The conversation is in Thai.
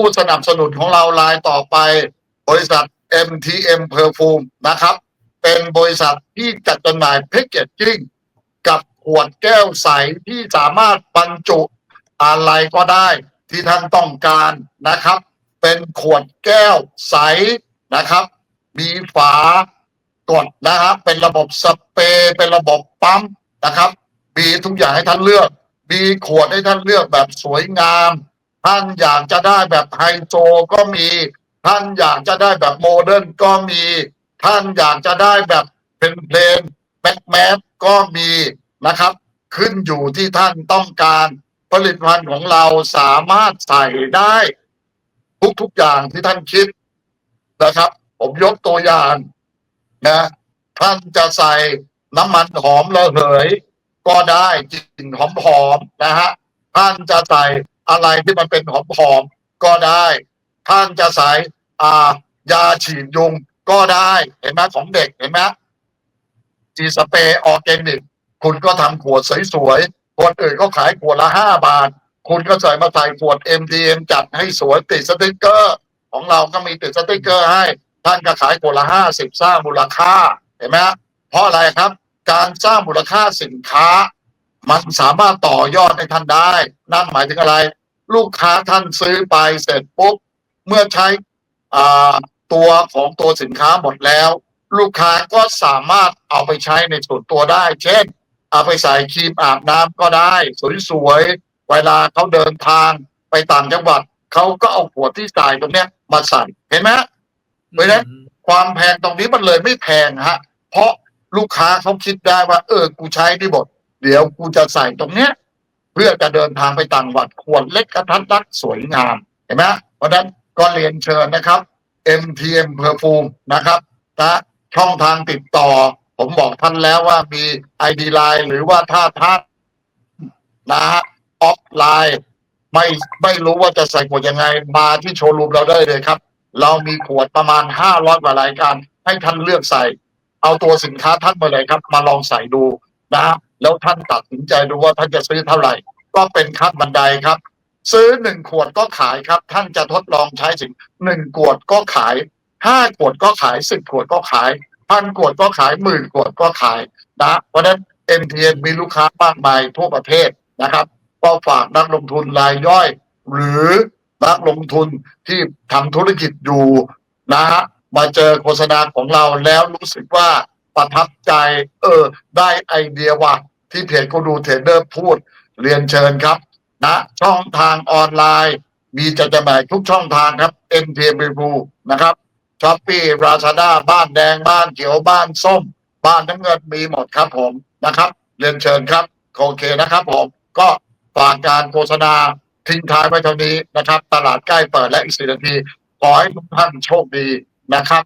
ผู้สนับสนุนของเรารายต่อไป บริษัท MTM Perfume นะครับ เป็นบริษัทที่จัดจำหน่ายแพ็กเกจจิ้งกับขวดแก้วใสที่สามารถบรรจุอะไรก็ได้ที่ท่านต้องการนะครับ เป็นขวดแก้วใสนะครับ มีฝากดนะครับ เป็นระบบสเปรย์เป็นระบบปั๊มนะครับ มีทุกอย่างให้ท่านเลือก มีขวดให้ท่านเลือกแบบสวยงาม ท่านอยากจะได้แบบไฮโซก็มี ท่านอยากจะได้แบบโมเดิร์นก็มี ท่านอยากจะได้แบบเป็นเพลนแบ็คแมสก็มีนะครับ ขึ้นอยู่ที่ท่านต้องการผลิตภัณฑ์ของเราสามารถใส่ได้ ทุกๆอย่างที่ท่านคิดนะครับ ผมยกตัวอย่างนะท่านจะใส่น้ำมันหอมระเหย ก็ได้กลิ่นหอมๆนะฮะท่านจะใส่ อะไรที่มันเป็นหอมๆก็ได้ ท่านจะใส่อ่ายาฉีดยุงก็ได้เห็นไหมของเด็กเห็นไหมจีสเปรย์ออร์แกนิกคุณก็ทำขวดสวยๆคนอื่นก็ขายขวดละห้าบาท คุณก็ใส่มาใส่ขวด MDM จัดให้สวยติดสติกเกอร์ ของเราก็มีติดสติกเกอร์ให้ ท่านก็ขายขวดละห้าสิบสร้างมูลค่าเห็นไหมเพราะอะไรครับ การสร้างมูลค่าสินค้า มันสามารถต่อยอดให้ท่านได้ นั่นหมายถึงอะไร ลูกค้าท่านซื้อไปเสร็จปุ๊บเมื่อใช้อ่าตัวของตัวสินค้าหมดแล้ว ลูกค้าก็สามารถเอาไปใช้ในส่วนตัวได้ เช่น เอาไปใส่ครีมอาบน้ำก็ได้ สวยๆเวลาเขาเดินทางไปต่างจังหวัดเขาก็เอาขวดที่ใส่ตรงเนี้ยมาใส่เห็นไหมเพราะฉะนั้นความแพงตรงนี้มันเลยไม่แพงฮะ เพราะลูกค้าเขาคิดได้ว่า เออ กูใช้ที่หมดเดี๋ยวกูจะใส่ตรงเนี้ยเพื่อจะเดินทางไปต่างจังหวัดขวดเล็กกระทัดรัดสวยงามเห็นไหมเพราะนั้นก็เรียนเชิญนะครับ MTM Perfume นะครับนะช่องทางติดต่อ ผมบอกท่านแล้วว่ามี ID Line หรือว่าถ้าท่านนะฮะออฟไลน์ไม่ไม่รู้ว่าจะใส่ขวดยังไง มาที่โชว์รูมเราได้เลยครับ เรามีขวดประมาณห้าร้อยกว่ารายการ ให้ท่านเลือกใส่ เอาตัวสินค้าท่านมาเลยครับ มาลองใส่ดูนะฮะ แล้วท่านตัดสินใจดูว่าท่านจะซื้อเท่าไหร่ ก็เป็นขั้นบันไดครับ ซื้อหนึ่งขวดก็ขายครับ ท่านจะทดลองใช้สิ่งหนึ่งขวดก็ขายห้าขวดก็ขายสิบขวดก็ขายพันขวดก็ขายหมื่นขวดก็ขายนะเพราะฉะนั้น MTN มีลูกค้ามากมายทั่วประเทศนะครับ ก็ฝากนักลงทุนรายย่อย หรือนักลงทุนที่ทำธุรกิจอยู่นะฮะมาเจอโฆษณาของเราแล้วรู้สึกว่า ประทับใจ เออ ได้ไอเดียว่าที่เพจกูดูเทรดเดอร์พูด เรียนเชิญครับนะช่องทางออนไลน์ มีจะจำหน่ายทุกช่องทางครับ MTM b ูนะครับช้อปปี้ราชาด้าบ้านแดงบ้านเขียวบ้านส้ม บ้านน้ำเงินมีหมดครับผมนะครับ เรียนเชิญครับ โอเคนะครับผม ก็ฝากการโฆษณาทิ้งท้ายไว้เท่านี้นะครับ ตลาดใกล้เปิดและอีกสี่นาที ขอให้ทุกท่านโชคดีนะครับ